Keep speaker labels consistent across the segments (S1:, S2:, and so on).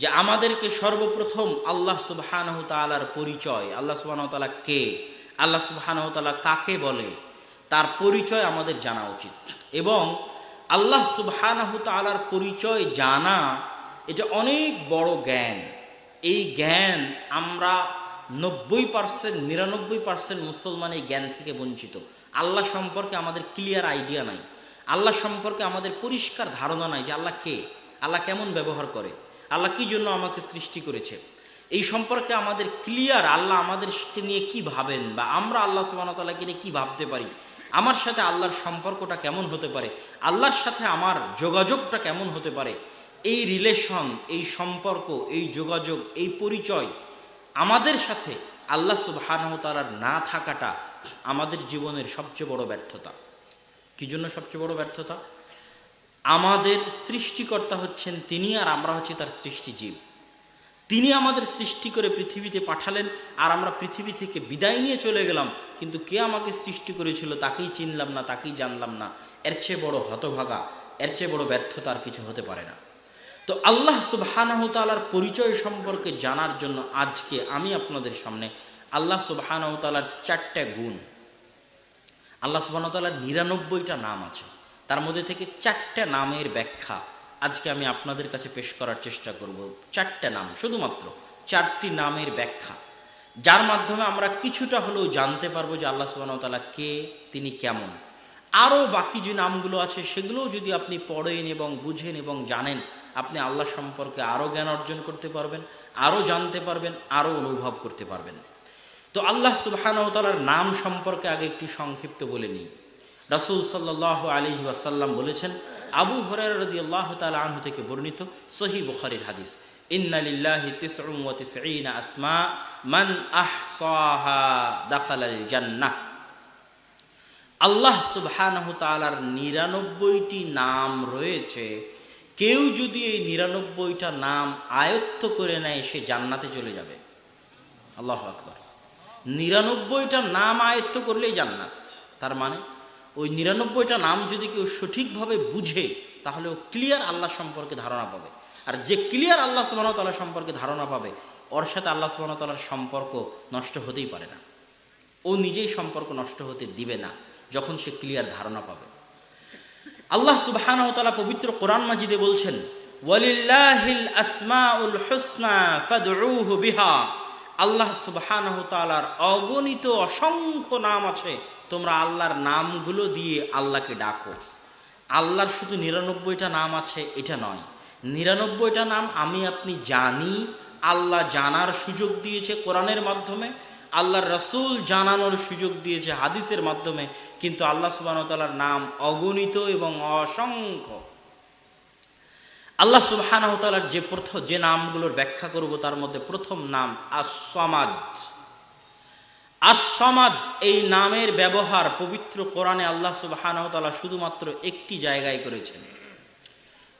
S1: যে আমাদেরকে সর্বপ্রথম আল্লাহ সুবাহানহ তালার পরিচয়, আল্লাহ সুবাহ তালা কে? আল্লাহ সুবাহানহ তালা কাকে বলে? তার পরিচয় আমাদের জানা উচিত। এবং আল্লাহ সুবাহানহ তালার পরিচয় জানা, এটা অনেক বড় জ্ঞান। এই জ্ঞান আমরা নব্বই পার্সেন্ট নিরানব্বই পার্সেন্ট মুসলমান এই জ্ঞান থেকে বঞ্চিত। আল্লাহ সম্পর্কে আমাদের ক্লিয়ার আইডিয়া নাই। আল্লাহ সম্পর্কে আমাদের পরিষ্কার ধারণা নাই যে আল্লাহ কে? আল্লাহ কেমন ব্যবহার করে? আল্লাহ কী জন্য আমাকে সৃষ্টি করেছে? এই সম্পর্কে আমাদের ক্লিয়ার আল্লাহ আমাদেরকে নিয়ে কি ভাবেন বা আমরা আল্লাহ সুবাহতাল্লাহকে নিয়ে কী ভাবতে পারি? আমার সাথে আল্লাহর সম্পর্কটা কেমন হতে পারে? আল্লাহর সাথে আমার যোগাযোগটা কেমন হতে পারে? এই রিলেশন এই সম্পর্ক, এই যোগাযোগ, এই পরিচয় আমাদের সাথে আল্লাহ সুবাহানহতালার না থাকাটা আমাদের জীবনের সবচেয়ে বড় ব্যর্থতা। কী জন্য সবচেয়ে বড় ব্যর্থতা? আমাদের সৃষ্টিকর্তা হচ্ছেন তিনি আর আমরা হচ্ছি তার সৃষ্টিজীব তিনি আমাদের সৃষ্টি করে পৃথিবীতে পাঠালেন আর আমরা পৃথিবী থেকে বিদায় নিয়ে চলে গেলাম। কিন্তু কে আমাকে সৃষ্টি করেছিল তাকেই চিনলাম না, তাকেই জানলাম না। এর চেয়ে বড় হতভাগা, এর চেয়ে বড় ব্যর্থতা আর কিছু হতে পারে না। তো আল্লাহ সুবাহানহতালার পরিচয় সম্পর্কে জানার জন্য আজকে আমি আপনাদের সামনে আল্লাহ সুবাহানহতালার চারটা গুণ, আল্লাহ সুবাহতালার নিরানব্বইটা নাম আছে। তার মধ্যে থেকে চারটা নামের ব্যাখ্যা আজকে আমি আপনাদের কাছে পেশ করার চেষ্টা করব। চারটা নাম, শুধুমাত্র চারটি নামের ব্যাখ্যা। যার মাধ্যমে আমরা কিছুটা হলেও জানতে পারব যে আল্লাহ সুবাহতালা কে, তিনি কেমন। আরও বাকি যে নামগুলো আছে, সেগুলোও যদি আপনি পড়েন এবং বুঝেন এবং জানেন, আপনি আল্লাহ সম্পর্কে আরও জ্ঞান অর্জন করতে পারবেন, আরও জানতে পারবেন, আরও অনুভব করতে পারবেন। তো আল্লাহ সুবাহানতালার নাম সম্পর্কে আগে একটু সংক্ষিপ্ত বলে নিই। রাসুল সাল্লাহ আলী ওয়াসাল্লাম বলেছেন, আবু হরার রদি আল্লাহ তালা আনহু থেকে বর্ণিত সহি বুখারির হাদিস ইন্নালিল্লাহি তিসউম ওয়া জান্নাহ। আল্লাহ সুবহানাহু তাআলার নিরানব্বইটি নাম রয়েছে। কেউ যদি এই নিরানব্বইটা নাম আয়ত্ত করে নেয়, সে জান্নাতে চলে যাবে। আল্লাহ আকবর। নিরানব্বইটা নাম আয়ত্ত করলেই জান্নাত। তার মানে ওই নিরানব্বইটা নাম যদি কেউ সঠিকভাবে বুঝে, তাহলে ও ক্লিয়ার আল্লাহ সম্পর্কে ধারণা পাবে। আর যে ক্লিয়ার আল্লাহ সুবাহতাল্লাহ সম্পর্কে ধারণা পাবে, ওর সাথে আল্লাহ সুবাহতাল্লাহর সম্পর্ক নষ্ট হতেই পারে না। ও নিজেই সম্পর্ক নষ্ট হতে দিবে না, যখন সে ক্লিয়ার ধারণা পাবে। আল্লাহ সুবাহানতালা পবিত্র কোরআন মাজিদে বলছেন, ওয়ালিল্লাহিল আসমাউল হুসনা ফাদউহু বিহা। আল্লাহ তাআলার অগণিত অসংখ্য নাম আছে। তোমরা আল্লাহর নামগুলো দিয়ে আল্লাহকে ডাকো। আল্লাহর শুধু নিরানব্বইটা নাম আছে, এটা নয়। নিরানব্বইটা নাম আমি আপনি জানি, আল্লাহ জানার সুযোগ দিয়েছে কোরআনের মাধ্যমে, আল্লাহর রসুল জানানোর সুযোগ দিয়েছে হাদিসের মাধ্যমে, কিন্তু আল্লাহ সুবাহতালার নাম অগণিত এবং অসংখ্য। আল্লাহ সুবাহানতালার যে প্রথম যে নামগুলোর ব্যাখ্যা করব, তার মধ্যে প্রথম নাম আসমাদ আসমাদ এই নামের ব্যবহার পবিত্র কোরআনে আল্লাহ সুবাহানতালা শুধুমাত্র একটি জায়গায় করেছেন।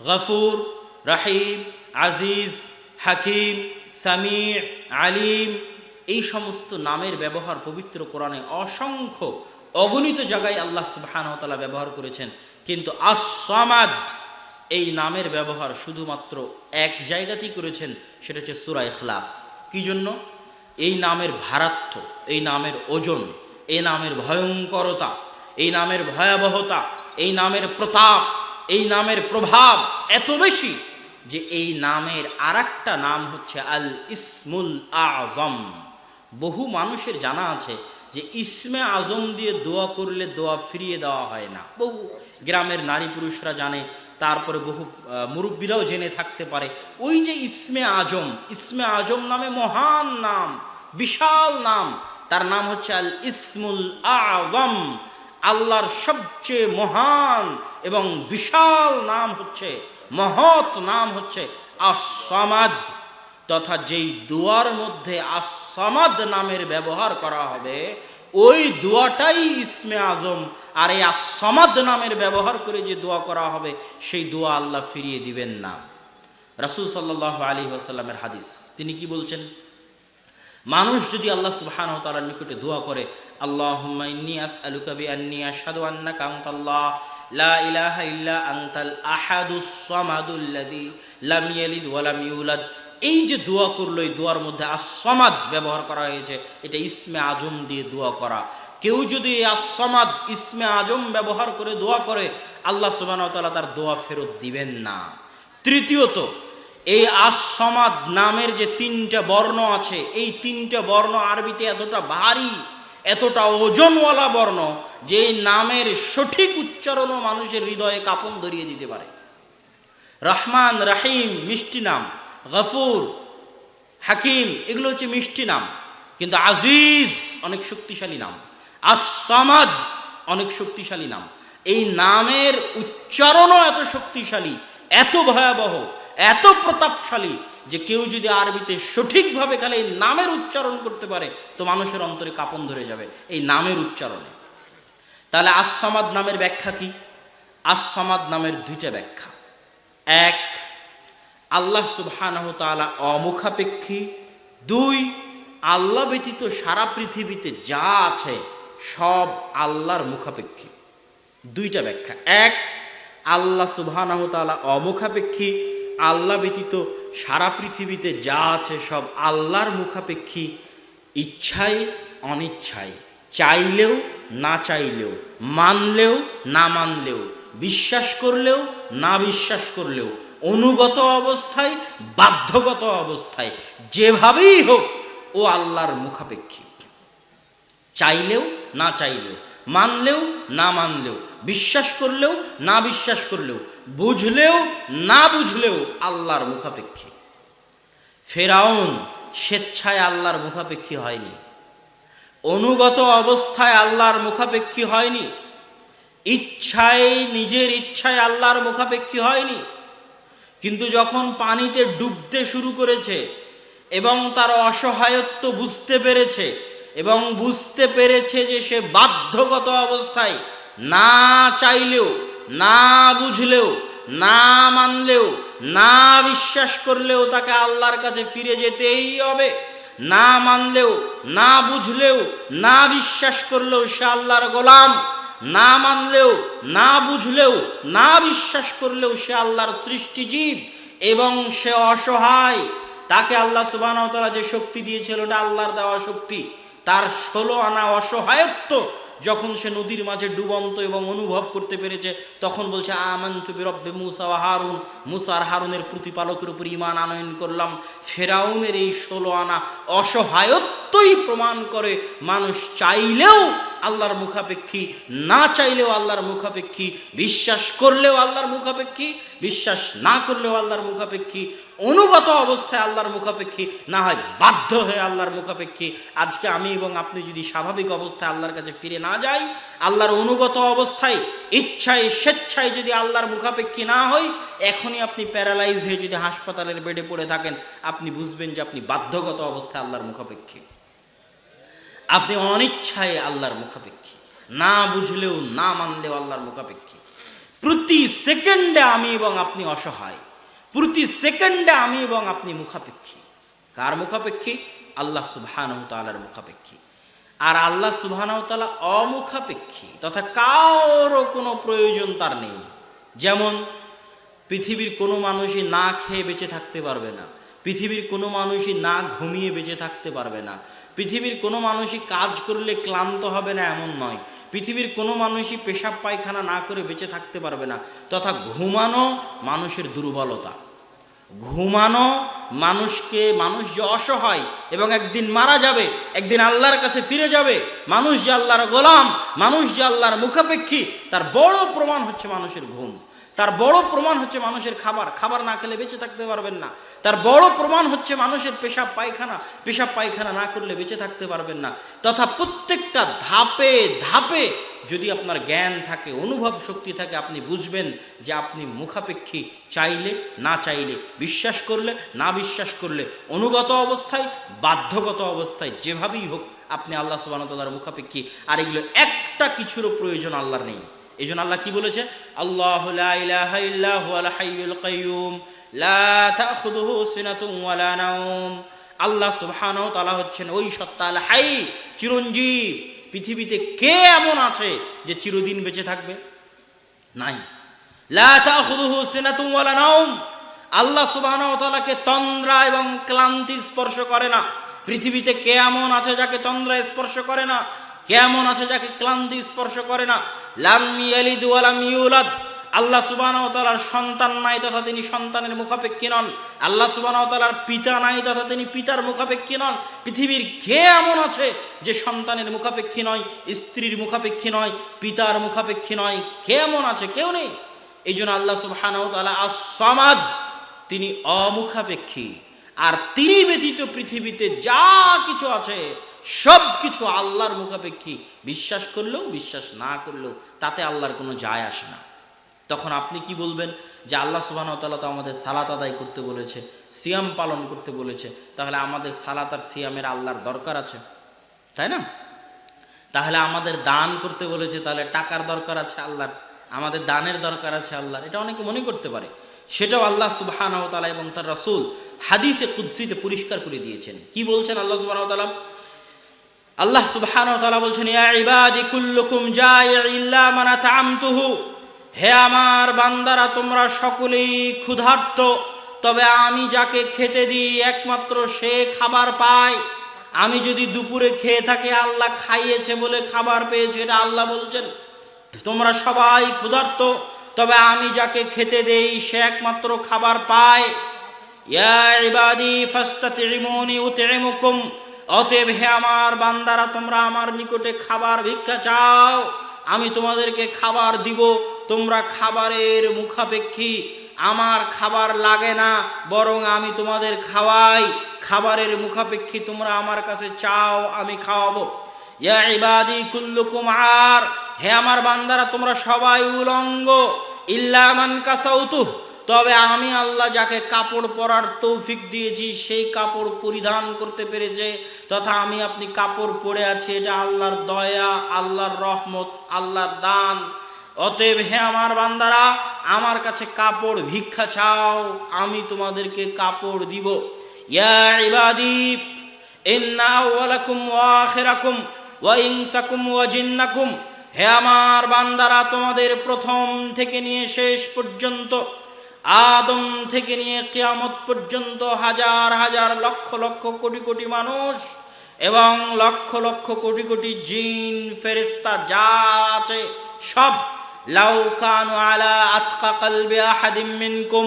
S1: গফুর, রাহিম, আজিজ, হাকিম সামির আলিম, এই সমস্ত নামের ব্যবহার পবিত্র কোরআনে অসংখ্য অগণিত জায়গায় আল্লাহ সুবাহানতালা ব্যবহার করেছেন। কিন্তু আসমাদ এই নামের ব্যবহার শুধুমাত্র এক জায়গাতেই করেছেন, সেটা হচ্ছে সুরা ইখলাস। কি জন্য? এই নামের ভারাত্ম এই নামের ওজন, এই নামের ভয়ঙ্করতা, এই নামের ভয়াবহতা, এই নামের প্রতাপ, এই নামের প্রভাব এত বেশি যে এই নামের আর নাম হচ্ছে আল ইসমুল আজম। বহু মানুষের জানা আছে যে ইসমে আজম দিয়ে দোয়া করলে দোয়া ফিরিয়ে দেওয়া হয় না। বহু গ্রামের নারী পুরুষরা জানে, তারপরে বহু মুরব্বীরাও জেনে থাকতে পারে। ওই যে ইসমে আজম ইসমে আজম নামে মহান নাম, বিশাল নাম, তার নাম হচ্ছে আল ইসমুল আজম। আল্লাহর সবচেয়ে মহান এবং বিশাল নাম হচ্ছে, মহৎ নাম হচ্ছে আসামাদ তথা যেই দুয়ার মধ্যে আসামাদ নামের ব্যবহার করা হবে, ওই দোয়াটাই ইসমে আজম। আর এই আসামাদ নামের ব্যবহার করে যে দোয়া করা হবে, সেই দোয়া আল্লাহ ফিরিয়ে দিবেন না। রাসুল সাল্লাহ আলী আসাল্লামের হাদিস। তিনি কি বলছেন? মানুষ যদি আল্লাহ সুবহান তালার নিকটে দোয়া করে আল্লাহ আস আলুকাবি আন্নি আশহাদু আন্নাকা আনতাল্লাহ, লা ইলাহা ইল্লা আনতাল আহাদুস সামাদুল্লাযী লাম ইয়ালিদ ওয়া লাম ইউলাদ। এই যে দোয়া করল, এই দোয়ার মধ্যে আসমাদ ব্যবহার করা হয়েছে। এটা ইসমে আজম দিয়ে দোয়া করা। কেউ যদি আসমাদ ইসমে আজম ব্যবহার করে দোয়া করে, আল্লাহ সুবাহ তাআলা তার দোয়া ফেরত দিবেন না। তৃতীয়ত, এই আসমাদ নামের যে তিনটা বর্ণ আছে, এই তিনটা বর্ণ আরবিতে এতটা ভারী, এতটা ওজনওয়ালা বর্ণ, যে নামের সঠিক উচ্চারণও মানুষের হৃদয়ে কাপন ধরিয়ে দিতে পারে। রহমান রাহিম, মিষ্টি নাম। গফুর, হাকিম, এগুলো হচ্ছে মিষ্টি নাম। কিন্তু আজিজ, অনেক শক্তিশালী নাম। আসামাদ অনেক শক্তিশালী নাম। এই নামের উচ্চারণও এত শক্তিশালী, এত ভয়াবহ, এত প্রতাপশালী, যে কেউ যদি আরবিতে সঠিকভাবে খালি এই নামের উচ্চারণ করতে পারে, তো মানুষের অন্তরে কাপন ধরে যাবে এই নামের উচ্চারণে। তাহলে আসামাদ নামের ব্যাখ্যা কি? আসামাদ নামের দুইটা ব্যাখ্যা। এক আল্লাহ তাআলা অমুখাপেক্ষী। দুই, আল্লাহ ব্যতীত সারা পৃথিবীতে যা আছে সব আল্লাহর মুখাপেক্ষী। দুইটা ব্যাখ্যা। এক, আল্লাহ তাআলা অমুখাপেক্ষী। আল্লাহ ব্যতীত সারা পৃথিবীতে যা আছে সব আল্লাহর মুখাপেক্ষী। ইচ্ছায় অনিচ্ছায় চাইলেও না চাইলেও, মানলেও না মানলেও, বিশ্বাস করলেও না বিশ্বাস করলেও অনুগত অবস্থায়, বাধ্যগত অবস্থায়, যেভাবেই হোক, ও আল্লাহর মুখাপেক্ষী। চাইলেও না চাইলেও, মানলেও না মানলেও, বিশ্বাস করলেও না বিশ্বাস করলেও, বুঝলেও না বুঝলেও আল্লাহর মুখাপেক্ষী। ফেরাউন স্বেচ্ছায় আল্লাহর মুখাপেক্ষী হয়নি। অনুগত অবস্থায় আল্লাহর মুখাপেক্ষী হয়নি। ইচ্ছায়, নিজের ইচ্ছায় আল্লাহর মুখাপেক্ষী হয়নি। কিন্তু যখন পানিতে ডুবতে শুরু করেছে এবং তার অসহায়ত্ব বুঝতে পেরেছে এবং বুঝতে পেরেছে যে সে বাধ্যগত অবস্থায় না চাইলেও, না বুঝলেও, না মানলেও, না বিশ্বাস করলেও তাকে আল্লাহর কাছে ফিরে যেতেই হবে। না মানলেও, না বুঝলেও, না বিশ্বাস করলেও সে আল্লাহর গোলাম। না মানলেও, না বুঝলেও, না বিশ্বাস করলেও সে আল্লাহর সৃষ্টিজীব এবং সে অসহায়। তাকে আল্লাহ সুবাহ যে শক্তি দিয়েছিল ওটা আল্লাহর দেওয়া শক্তি। তার ষোলো আনা অসহায়ত্ব যখন সে নদীর মাঝে ডুবন্ত এবং অনুভব করতে পেরেছে, তখন বলছে, আমান্তু বিরব্বে মুসা ও হারুন। মুসার হারুনের প্রতিপালকের উপর ইমান আনয়ন করলাম। ফেরাউনের এই ষোলো আনা অসহায়ত্বই প্রমাণ করে, মানুষ চাইলেও আল্লাহর মুখাপেক্ষী না চাইলেও আল্লাহর মুখাপেক্ষী, বিশ্বাস করলেও আল্লাহর মুখাপেক্ষী, বিশ্বাস না করলেও আল্লাহর মুখাপেক্ষী, অনুগত অবস্থায় আল্লাহর মুখাপেক্ষী, না হয় বাধ্য হয়ে আল্লাহর মুখাপেক্ষী। আজকে আমি এবং আপনি যদি স্বাভাবিক অবস্থায় আল্লাহর কাছে ফিরে না যাই, আল্লাহর অনুগত অবস্থায়, ইচ্ছায়, স্বেচ্ছায় যদি আল্লাহর মুখাপেক্ষী না হই, এখনই আপনি প্যারালাইজ হয়ে যদি হাসপাতালের বেডে পড়ে থাকেন, আপনি বুঝবেন যে আপনি বাধ্যগত অবস্থায় আল্লাহর মুখাপেক্ষী। আপনি অনিচ্ছায় আল্লাহর মুখাপেক্ষী। না বুঝলেও, না মানলেও আল্লাহর মুখাপেক্ষী। প্রতি সেকেন্ডে আমি এবং আপনি অসহায়। প্রতি সেকেন্ডে আমি এবং আপনি মুখাপেক্ষী। কার মুখাপেক্ষী? আল্লাহ সুবহানাহু তাআলার মুখাপেক্ষী। আর আল্লাহ সুবহানাহু তাআলা অমুখাপেক্ষী, তথা কারও কোনো প্রয়োজন তার নেই। যেমন, পৃথিবীর কোনো মানুষই না খেয়ে বেঁচে থাকতে পারবে না। পৃথিবীর কোনো মানুষই না ঘুমিয়ে বেঁচে থাকতে পারবে না। পৃথিবীর কোনো মানুষই কাজ করলে ক্লান্ত হবে না এমন নয়। পৃথিবীর কোনো মানুষই পেশাব পায়খানা না করে বেঁচে থাকতে পারবে না, তথা ঘুমানো মানুষের দুর্বলতা। ঘুমানো মানুষকে, মানুষ যে অসহায় এবং একদিন মারা যাবে, একদিন আল্লাহর কাছে ফিরে যাবে, মানুষ যে আল্লাহর গোলাম, মানুষ যে আল্লাহর মুখাপেক্ষী, তার বড় প্রমাণ হচ্ছে মানুষের ঘুম। তার বড় প্রমাণ হচ্ছে মানুষের খাবার। খাবার না খেলে বেঁচে থাকতে পারবেন না। তার বড় প্রমাণ হচ্ছে মানুষের পেশাব পায়খানা। পেশাব পায়খানা না করলে বেঁচে থাকতে পারবেন না। তথা প্রত্যেকটা ধাপে ধাপে যদি আপনার জ্ঞান থাকে, অনুভব শক্তি থাকে, আপনি বুঝবেন যে আপনি মুখাপেক্ষী। চাইলে, না চাইলে, বিশ্বাস করলে, না বিশ্বাস করলে, অনুগত অবস্থায়, বাধ্যগত অবস্থায়, যেভাবেই হোক, আপনি আল্লাহ সুবাহতালার মুখাপেক্ষী। আর এগুলো একটা কিছুরও প্রয়োজন আল্লাহর নেই। এই জন্য আল্লাহ কি বলেছে? আল্লাহ আল্লাহ তাআলা হচ্ছেন ওই সত্তা হাই, চিরঞ্জীব। পৃথিবীতে কে এমন আছে যে চিরদিন বেঁচে থাকবে? নাই। আল্লাহ সুবাহকে তন্দ্রা এবং ক্লান্তি স্পর্শ করে না। পৃথিবীতে কে এমন আছে যাকে তন্দ্রা স্পর্শ করে না? কে এমন আছে যাকে ক্লান্তি স্পর্শ করে না? লাম ইয়ালিদ ওয়ালাম ইউলাদ। আল্লাহ সুবাহ তালার সন্তান নাই তথা তিনি সন্তানের মুখাপেক্ষী নন। আল্লাহ সুবাহ তালার পিতা নাই তথা তিনি পিতার মুখাপেক্ষী নন। পৃথিবীর কে এমন আছে যে সন্তানের মুখাপেক্ষী নয়, স্ত্রীর মুখাপেক্ষী নয়, পিতার মুখাপেক্ষী নয়? কে এমন আছে? কেউ নেই। এই জন্য আল্লাহ সুবাহ তালা সমাজ তিনি অমুখাপেক্ষী। আর তিনি ব্যতীত পৃথিবীতে যা কিছু আছে, সব কিছু আল্লাহর মুখাপেক্ষী। বিশ্বাস করলেও, বিশ্বাস না করলেও তাতে আল্লাহর কোনো যায় আসে না। তখন আপনি কি বলবেন? যে আল্লাহ সুবাহ তাল্লাহ তো আমাদের সালাত আদায় করতে বলেছে, সিয়াম পালন করতে বলেছে, তাহলে আমাদের সালাত আর সিয়ামের আল্লাহর দরকার আছে, তাই না? তাহলে আমাদের দান করতে বলেছে, তাহলে টাকার দরকার আছে আল্লাহর, আমাদের দানের দরকার আছে আল্লাহর। এটা অনেকে মনে করতে পারে। সেটাও আল্লাহ সুবাহ তালা এবং তার রাসুল হাদিসে কুদ্সিতে পরিষ্কার করে দিয়েছেন। কি বলছেন আল্লাহ সুবাহ তালা আল্লাহ সুবাহ বলছেন ইবাদি, কুল্লুকুম জায় ইল্লা মানা তামতুহু হে আমার বান্দারা, তোমরা সকলেই ক্ষুধার্ত, তবে আমি যাকে খেতে দিই একমাত্র সে খাবার পায়। আমি যদি দুপুরে খেয়ে থাকি, আল্লাহ খাইয়েছে বলে খাবার পেয়েছে, এটা আল্লাহ বলছেন। তোমরা সবাই ক্ষুধার্ত তবে আমি যাকে খেতে দেই, সে একমাত্র খাবার পায়। অতএব হে আমার বান্দারা, তোমরা আমার নিকটে খাবার ভিক্ষা চাও। আমি তোমাদেরকে খাবার দিব। তোমরা খাবারের মুখাপেক্ষী। আমার খাবার লাগে না, বরং আমি তোমাদের খাওয়াই। খাবারের মুখাপেক্ষী তোমরা আমার কাছে চাও, আমি খাওয়াবো। ইয়া ইবাদি কুল্লুকুম আর। হে আমার বান্দারা, তোমরা সবাই উলঙ্গ। ইল্লামান কাসাউতু তবে আমি আল্লাহ যাকে কাপড় পরার তৌফিক দিয়েছি, সেই কাপড় পরিধান করতে পেরেছে, তথা আমি আপনি কাপড় পরে আছি, এটা আল্লাহর দয়া, আল্লাহর রহমত, আল্লাহর দান। অতএব হে আমার বান্দারা, আমার কাছে কাপড় ভিক্ষা চাও, আমি তোমাদেরকে কাপড় দিব। ইয়া ইবাদি, ইন্না আওয়ালাকুম ওয়া ওয়া ইনসাকুম ওয়া জিন্নাকুম। হে আমার বান্দারা, তোমাদের প্রথম থেকে নিয়ে শেষ পর্যন্ত, আদম থেকে নিয়ে কেয়ামত পর্যন্ত হাজার হাজার লক্ষ লক্ষ কোটি কোটি মানুষ এবং লক্ষ লক্ষ কোটি কোটি জিন ফেরেস্তা যা আছে সব লাউকানু আলা আতকা কালবে আহাদিম মিনকুম,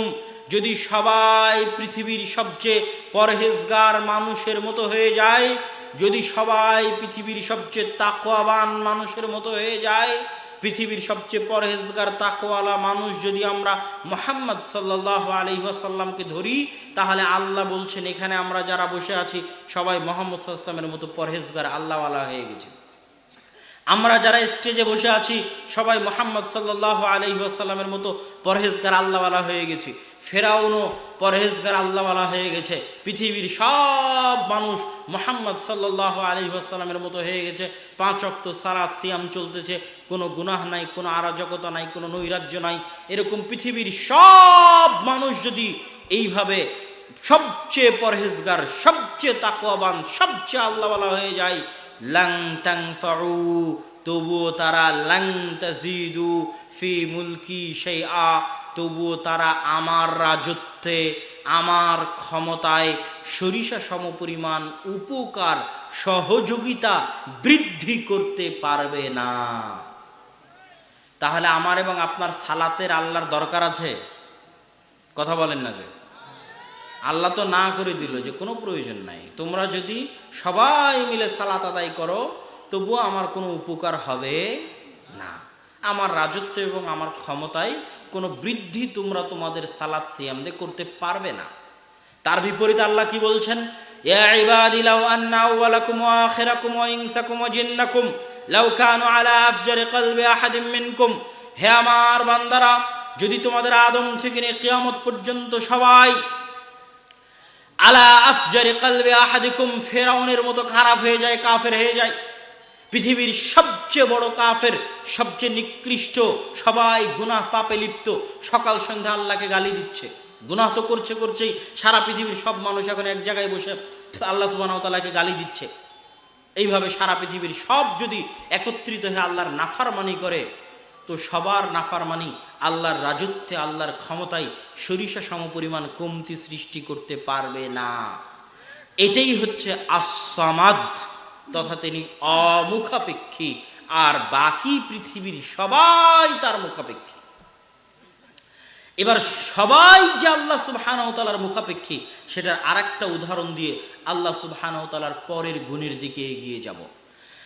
S1: যদি সবাই পৃথিবীর সবচেয়ে পরহেজগার মানুষের মতো হয়ে যায় যদি সবাই পৃথিবীর সবচেয়ে তাকোয়াবান মানুষের মতো হয়ে যায়, পৃথিবীর সবচেয়ে পরহেজগার, তাকওয়ালা মানুষ যদি আমরা মোহাম্মদ সাল্লাহ আলহিহাসাল্লামকে ধরি, তাহলে আল্লাহ বলছেন, এখানে আমরা যারা বসে আছি, সবাই মোহাম্মদ সাল্লামের মতো পরহেজগার, আল্লাহওয়ালা হয়ে গেছে। আমরা যারা স্টেজে বসে আছি, সবাই মোহাম্মদ সাল্লাহ আলহিহাসাল্লামের মতো পরহেজগার আল্লাহওয়ালা হয়ে গেছি। ফেরাউনও পরহেজগার আল্লাহওয়ালা হয়ে গেছে। পৃথিবীর সব মানুষ মোহাম্মদ সাল্লাহ আলী আসাল্লামের মতো হয়ে গেছে। পাঁচ অক্ত সারাত সিয়াম চলতেছে। কোনো গুনাহ নাই, কোনো আরাজকতা নাই, কোনো নৈরাজ্য নাই। এরকম পৃথিবীর সব মানুষ যদি এইভাবে সবচেয়ে পরহেজগার, সবচেয়ে তাকওয়াবান, সবচেয়ে আল্লাহওয়ালা হয়ে যায় লাং তবুও তারা লাং তাজিদু ফি মুলকি সেই আ তবুও তারা আমার রাজত্বে, আমার ক্ষমতায় সরিষা সমপরিমাণ উপকার, সহযোগিতা বৃদ্ধি করতে পারবে না। তাহলে আমার এবং আপনার সালাতের আল্লাহর দরকার আছে? কথা বলেন না যে। আল্লাহ তো না করে দিল যে কোনো প্রয়োজন নাই। তোমরা যদি সবাই মিলে সালাত আদায় করো, তবুও আমার কোনো উপকার হবে না। আমার রাজত্ব এবং আমার ক্ষমতায় কোনো বৃদ্ধি তোমরা তোমাদের সালাদ সিয়ামদে করতে পারবে না। তার বিপরীতে আল্লাহ কি বলছেন? হে আমার বান্দারা, যদি তোমাদের আদম থেকে নিয়ে কিয়ামত পর্যন্ত সবাই আলা আফজারি কলবি আহাদিকুম, ফেরাউনের মতো খারাপ হয়ে যায়, কাফের হয়ে যায়। পৃথিবীর সবচেয়ে বড় কাফের, সবচেয়ে নিকৃষ্ট, সবাই গুনাহ পাপে লিপ্ত, সকাল সন্ধ্যা আল্লাহকে গালি দিচ্ছে। গুনাহ তো করছে করছেই, সারা পৃথিবীর সব মানুষ এখন এক জায়গায় বসে আল্লাহ সুবাহতালাকে গালি দিচ্ছে। এইভাবে সারা পৃথিবীর সব যদি একত্রিত হয়ে আল্লাহর নাফারমানি করে তো সবার নাফার নাফারমানি আল্লাহর রাজত্বে, আল্লাহর ক্ষমতায় সরিষা সমপরিমাণ কমতি সৃষ্টি করতে পারবে না। এটাই হচ্ছে আসামাদ তথা তিনি অমুখাপেক্ষী, আর বাকি পৃথিবীর সবাই তার মুখাপেক্ষী। এবার সবাই যে আল্লাহ সুবহানাহু মুখাপেক্ষী, সেটার আরেকটা উদাহরণ দিয়ে আল্লাহ সুবহানাহু পরের গুণের দিকে এগিয়ে যাব।